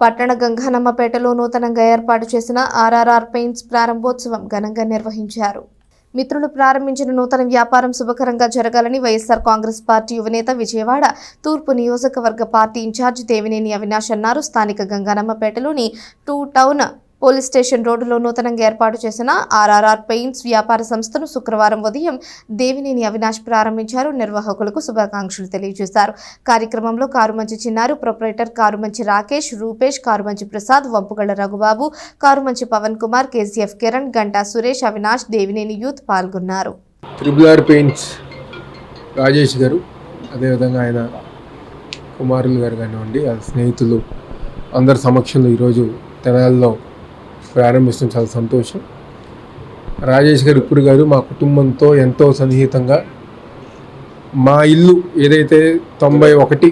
పట్టణ గంగానమ్మపేటలో నూతనంగా ఏర్పాటు చేసిన ఆర్ఆర్ఆర్ పెయింట్స్ ప్రారంభోత్సవం ఘనంగా నిర్వహించారు. మిత్రులు ప్రారంభించిన నూతన వ్యాపారం శుభకరంగా జరగాలని వైఎస్ఆర్ కాంగ్రెస్ పార్టీ యువనేత విజయవాడ తూర్పు నియోజకవర్గ పార్టీ ఇన్ఛార్జ్ దేవినేని అవినాష్ అన్నారు. స్థానిక గంగానమ్మపేటలోని టూ టౌన్ పోలీస్ స్టేషన్ రోడ్డులో నూతనంగా ఏర్పాటు చేసిన ఆర్ఆర్ఆర్ పెయింట్స్ వ్యాపార సంస్థను శుక్రవారం ఉదయం దేవినేని అవినాష్ ప్రారంభించారు. నిర్వాహకులకు శుభాకాంక్షలు తెలియజేశారు. కార్యక్రమంలో Karumanchi Chinnaru proprietor Karumanchi Rakesh Rupesh Karumanchi Prasad Vampugalla Raghubabu Karumanchi Pavan Kumar KCF Kiran Ganta Suresh Avinash Devineni youth పాల్గొన్నారు. త్రిబుల్ పెయింట్స్ రాజేష్ గారు అదేవిధంగా ఆయన కుమారులు గారు కానివ్వండి వాళ్ళ స్నేహితులు అందరి సమక్షంలో ఈరోజు తెనాలిలో ప్రారంభిస్తాం చాలా సంతోషం. రాజేష్ గారు ఇప్పుడు గారు మా కుటుంబంతో ఎంతో సన్నిహితంగా మా ఇల్లు ఏదైతే తొంభై ఒకటి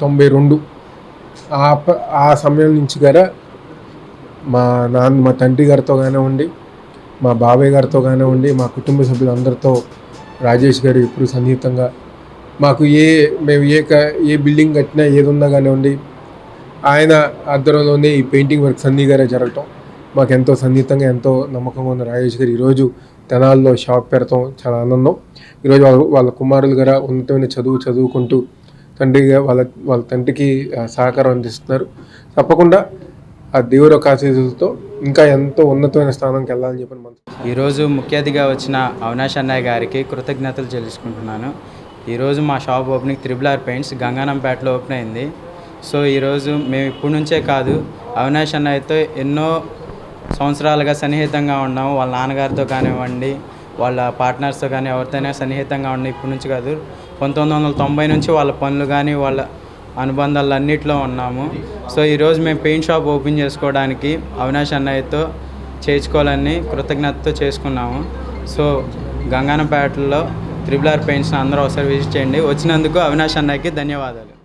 తొంభై రెండు ఆ ప- ఆ సమయం నుంచి గారా మా నాన్న మా తండ్రి గారితో కానివ్వండి మా బాబాయ్ గారితో కానివ్వండి మా కుటుంబ సభ్యులందరితో రాజేష్ గారు ఎప్పుడు సన్నిహితంగా మాకు ఏ మేము ఏ ఏ బిల్డింగ్ కట్టినా ఏది ఉన్నా కానివ్వండి ఆయన ఆధ్వర్యంలోనే ఈ పెయింటింగ్ వర్క్స్ అన్నీ గారే జరగటం. మాకు ఎంతో సన్నిహితంగా ఎంతో నమ్మకంగా ఉన్న రాజేష్ గారు ఈరోజు తెనాల్లో షాప్ పెడతాం చాలా ఆనందం. ఈరోజు వాళ్ళ వాళ్ళ కుమారులు గారు ఉన్నతమైన చదువు చదువుకుంటూ తండ్రిగా వాళ్ళ వాళ్ళ తండ్రికి సహకారం అందిస్తున్నారు. తప్పకుండా ఆ దేవుడు యొక్క ఆశీస్సులతో ఇంకా ఎంతో ఉన్నతమైన స్థానంకి వెళ్ళాలని చెప్పి మనం ఈరోజు ముఖ్య అతిథిగా వచ్చిన అవినాష్ అన్నయ్య గారికి కృతజ్ఞతలు చెల్లించుకుంటున్నాను. ఈరోజు మా shop opening triple R paints గంగానంపేటలో open అయింది. సో ఈరోజు మేము ఇప్పటి నుంచే కాదు అవినాష్ అన్నయ్యతో ఎన్నో సంవత్సరాలుగా సన్నిహితంగా ఉన్నాము. వాళ్ళ నాన్నగారితో కానివ్వండి వాళ్ళ పార్ట్నర్స్తో కానీ ఎవరితోనే సన్నిహితంగా ఉండి ఇప్పటి నుంచి కాదు. పంతొమ్మిది వందల తొంభై నుంచి వాళ్ళ పనులు కానీ వాళ్ళ అనుబంధాలు అన్నింటిలో ఉన్నాము. సో ఈరోజు మేము పెయింట్ షాప్ ఓపెన్ చేసుకోవడానికి అవినాష్ అన్నయ్యతో చేర్చుకోవాలని కృతజ్ఞతతో చేసుకున్నాము. సో గంగానపేటలో త్రిబుల్ ఆర్ పెయింట్స్ని అందరూ ఒకసారి విజిట్ చేయండి. వచ్చినందుకు అవినాష్ అన్నయ్యకి ధన్యవాదాలు.